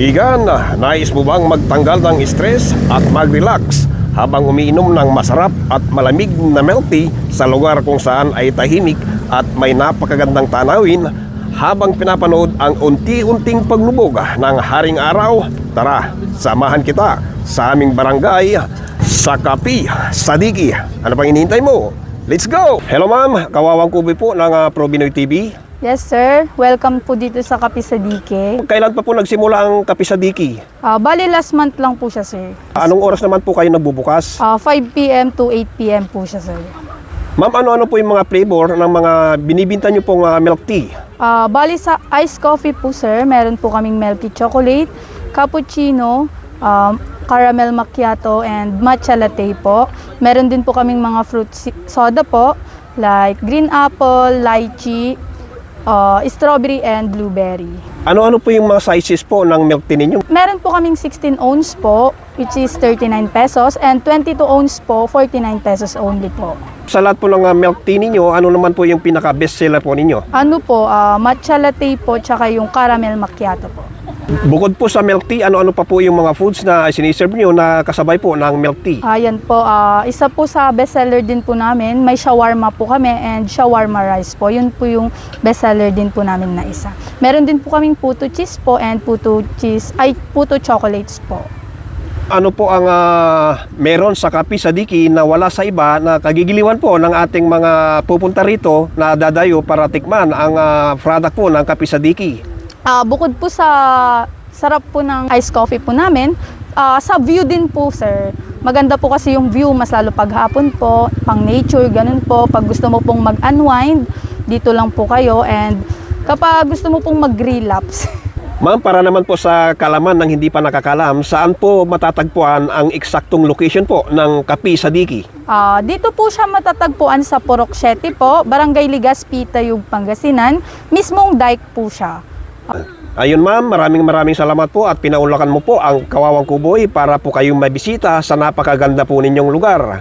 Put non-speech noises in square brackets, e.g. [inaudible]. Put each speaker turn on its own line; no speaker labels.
Igan, nais mo bang magtanggal ng stress at mag-relax habang umiinom ng masarap at malamig na tea sa lugar kung saan ay tahimik at may napakagandang tanawin habang pinapanood ang unti-unting paglubog ng haring araw? Tara, samahan kita sa aming barangay sa Kapi, Sadiki. Ano pang hinihintay mo? Let's go! Hello ma'am, kawawang kubi po ng uh, Probinoy TV.
Yes, sir. Welcome po dito sa Kapisadike.
Kailan pa po nagsimula ang Kapi Sadiki?
Ah, bali last month lang po siya, sir.
Anong oras naman po kayo nagbubukas?
Ah, 5 p.m. to 8 p.m. po siya, sir.
Ma'am, ano-ano po yung mga flavor ng mga binibinta nyo pong ah, milk tea?
Ah, bali sa iced coffee po, sir. Meron po kaming milky chocolate, cappuccino, um, caramel macchiato, and matcha latte po. Meron din po kaming mga fruit soda po, like green apple, lychee, ah, strawberry, and blueberry.
Ano-ano po yung mga sizes po ng milk tea ninyo?
Meron po kaming 16 ounce po, which is 39 pesos, and 22 ounce po, 49 pesos only po.
Sa lahat po ng ah, milk tea ninyo, ano naman po yung pinaka-best seller po ninyo?
Ano po, ah, matcha latte po, tsaka yung caramel macchiato po.
Bukod po sa milk tea, ano-ano pa po yung mga foods na siniserve nyo na kasabay po ng milk tea?
Ayan po, ah, isa po sa bestseller din po namin, may shawarma po kami and shawarma rice po. Yun po yung bestseller din po namin na isa. Meron din po kaming puto cheese po and puto cheese, ay puto chocolates po.
Ano po ang ah, meron sa Kapi Sadiki na wala sa iba na kagigiliwan po ng ating mga pupunta rito na dadayo para tikman ang ah, product po ng Kapi Sadiki?
Ah, bukod po sa sarap po ng iced coffee po namin, ah, sa view din po, sir. Maganda po kasi yung view, mas lalo paghapon po, pang nature, ganun po. Pag gusto mo pong mag-unwind, dito lang po kayo. And kapag gusto mo pong mag-relapse, [laughs]
Ma'am, para naman po sa kalaman ng hindi pa nakakalam, saan po matatagpuan ang eksaktong location po ng Kapi Sadiki?
ah, dito po siya matatagpuan sa Purok 7 po, Barangay Ligaspi, Tayug, Pangasinan. Mismong dike po siya.
Ayun ma'am, maraming maraming salamat po at pinaulakan mo po ang Kawawang Kuboy para po kayong mabisita sa napakaganda po ninyong lugar.